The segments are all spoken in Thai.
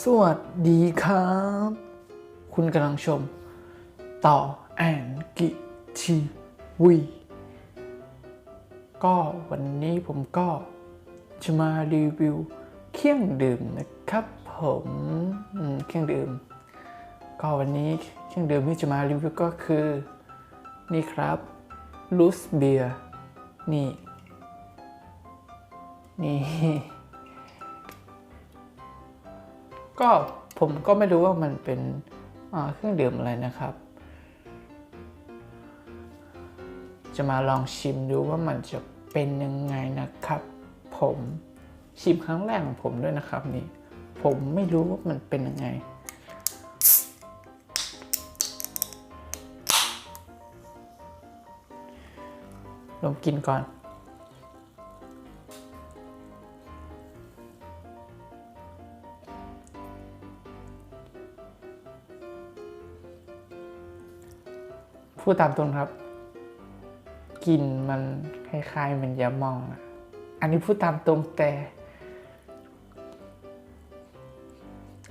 สวัสดีครับ คุณกำลังชม ต่อแอนกิทีวีก็วันนี้ผมก็จะมารีวิวเครื่องดื่มนะครับผมเครื่องดื่ม ก็วันนี้เครื่องดื่มที่จะมารีวิวก็คือ นี่ครับลูสเบียร์นี่ นี่ ก็ผมก็ไม่รู้ว่ามันเป็นเครื่องดื่มอะไรนะครับ จะมาลองชิมดูว่ามันจะเป็นยังไงนะครับ ผมชิมครั้งแรกของผมด้วยนะครับนี่ ผมไม่รู้ว่ามันเป็นยังไง ลองกินก่อน พูดตามตรงครับกลิ่นมันคล้ายๆเหมือนยามองอะอันนี้พูดตามตรงแต่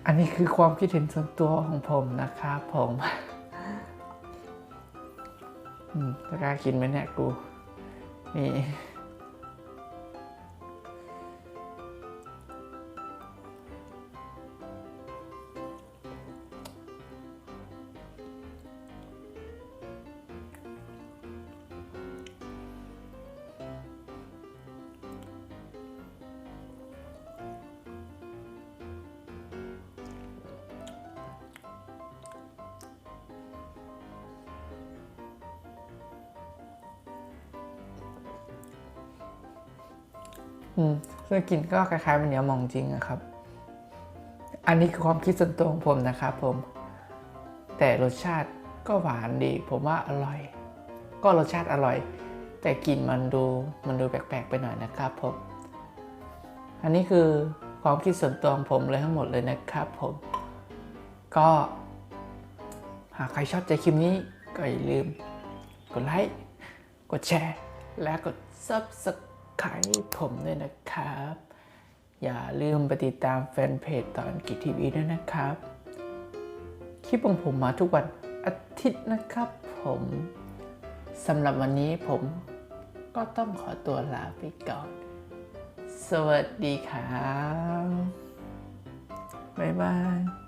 อันนี้คือความคิดเห็นส่วนตัวของผมนะครับผมอืมจะกล้ากินไหมเนี่ยกูนี่ อืมซึ่งกลิ่นก็คล้ายๆมันเหนียวมองจริงอะครับ อันนี้คือความคิดส่วนตัวของผมนะครับผม แต่รสชาติก็หวานดี ผมว่าอร่อย ก็รสชาติอร่อย แต่กลิ่นมันดูมันดูแปลกๆไปหน่อยนะครับผม อันนี้คือความคิดส่วนตัวของผมเลยทั้งหมดเลยนะครับผม ก็หากใครชอบใจคลิปนี้ก็อย่าลืม กดไลค์ กดแชร์ และกด Subscribe ขายผมด้วยนะครับ อย่าลืมไปติดตามแฟนเพจตอนกิจทีวีด้วยนะครับ คลิปของผมมาทุกวันอาทิตย์นะครับผมสำหรับวันนี้ผมก็ต้องขอตัวลาไปก่อน สวัสดีครับ บ๊ายบาย